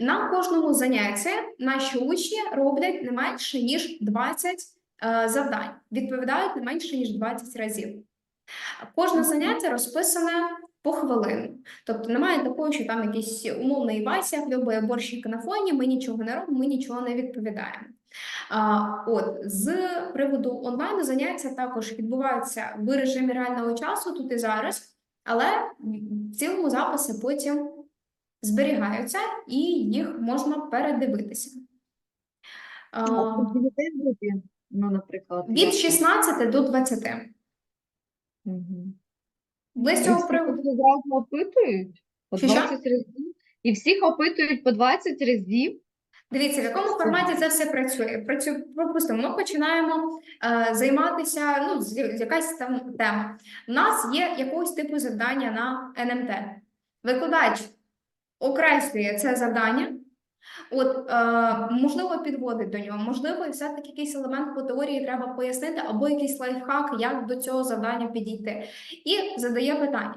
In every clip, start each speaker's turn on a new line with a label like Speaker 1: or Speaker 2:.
Speaker 1: На кожному занятті наші учні роблять не менше ніж 20 е, завдань, відповідають не менше ніж 20 разів. Кожне заняття розписане по хвилину. Тобто немає такого, що там якийсь умовний Вася хлюбає борщик на фоні, ми нічого не робимо, ми нічого не відповідаємо. А, от з приводу онлайн заняття також відбуваються в режимі реального часу тут і зараз, але в цілому записи потім зберігаються і їх можна передивитися.
Speaker 2: Ну, наприклад.
Speaker 1: від
Speaker 2: як?
Speaker 1: 16 до 20.
Speaker 2: Мгм.
Speaker 1: Ви з цього приводу
Speaker 2: одразу опитують по
Speaker 1: Що, що?
Speaker 2: 20 разів. І всіх опитують по 20 разів.
Speaker 1: Дивіться, в якому форматі це все працює. Працює, припустимо, ми починаємо е, займатися, ну, з, з якась там тема. У нас є якогось типу завдання на НМТ. Викладач окреслює це завдання, от, е, можливо, підводить до нього, можливо, все-таки якийсь елемент по теорії треба пояснити, або якийсь лайфхак, як до цього завдання підійти. І задає питання.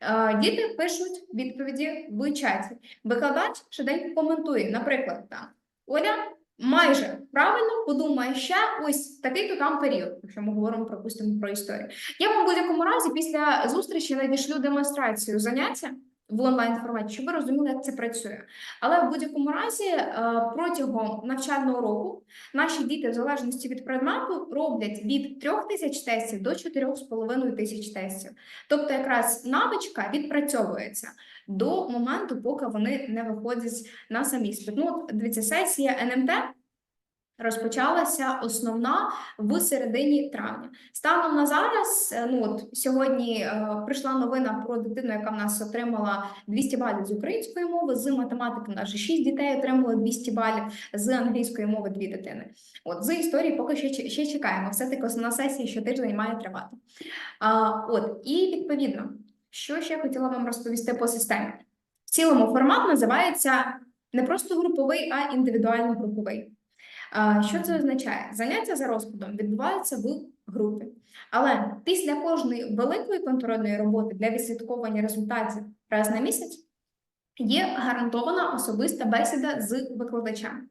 Speaker 1: Е, Діти пишуть відповіді в чаті. Викладач швиденько коментує, наприклад, там Оля майже правильно подумає ще ось такий-то там період, якщо ми говоримо, припустимо, про історію. Я вам в будь-якому разі після зустрічі надішлю демонстрацію заняття в онлайн форматі, щоб ви розуміли, як це працює. Але в будь-якому разі е, протягом навчального року наші діти, в залежності від предмету, роблять від 3 тисяч тестів до 4,5 тисяч тестів. Тобто, якраз навичка відпрацьовується до моменту, поки вони не виходять на сам іспит. Ну, дивіться, сесія НМТ розпочалася основна в середині травня. Станом на зараз, е, ну от сьогодні е, прийшла новина про дитину, яка в нас отримала 200 балів з української мови, з математики в нас 6 дітей отримали 200 балів, з англійської мови 2 дитини. От з історії поки ще, ще чекаємо. Все таки основна сесія щотиждень має тривати. А, от і відповідно, що ще хотіла вам розповісти по системі. В цілому формат називається не просто груповий, а індивідуально груповий. Що це означає? Заняття за розкладом відбуваються в групі, але після кожної великої контрольної роботи для відслідковування результатів раз на місяць є гарантована особиста бесіда з викладачем.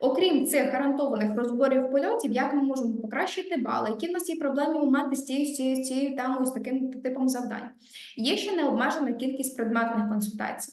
Speaker 1: Окрім цих гарантованих розборів польотів, як ми можемо покращити бали, які в нас є проблемні моменти з цією, з цією, з цією темою, з таким типом завдань. Є ще необмежена кількість предметних консультацій.